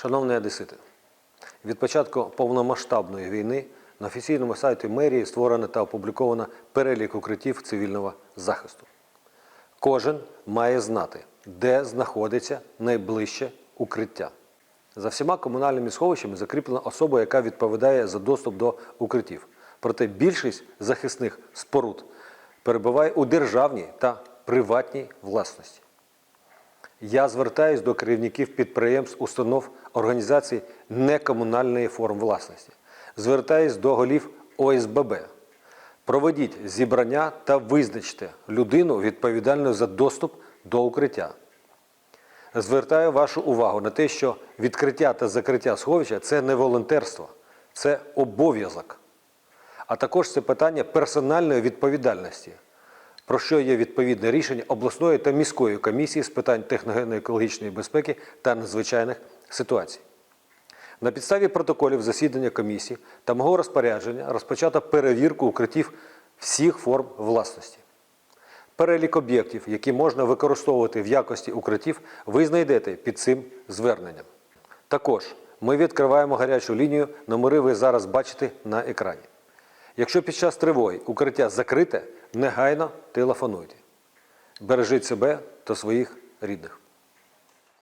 Шановні одесити, від початку повномасштабної війни на офіційному сайті мерії створено та опубліковано перелік укриттів цивільного захисту. Кожен має знати, де знаходиться найближче укриття. За всіма комунальними сховищами закріплена особа, яка відповідає за доступ до укриттів. Проте більшість захисних споруд перебуває у державній та приватній власності. Я звертаюсь до керівників підприємств, установ, організацій некомунальної форм власності. Звертаюсь до голів ОСББ. Проведіть зібрання та визначте людину відповідальну за доступ до укриття. Звертаю вашу увагу на те, що відкриття та закриття сховища це не волонтерство, це обов'язок. А також це питання персональної відповідальності, про що є відповідне рішення обласної та міської комісії з питань техногенно-екологічної безпеки та надзвичайних ситуацій. На підставі протоколів засідання комісії та мого розпорядження розпочато перевірку укриттів всіх форм власності. Перелік об'єктів, які можна використовувати в якості укриттів, ви знайдете під цим зверненням. Також ми відкриваємо гарячу лінію, номери ви зараз бачите на екрані. Якщо під час тривоги укриття закрите, негайно телефонуйте. Бережіть себе та своїх рідних.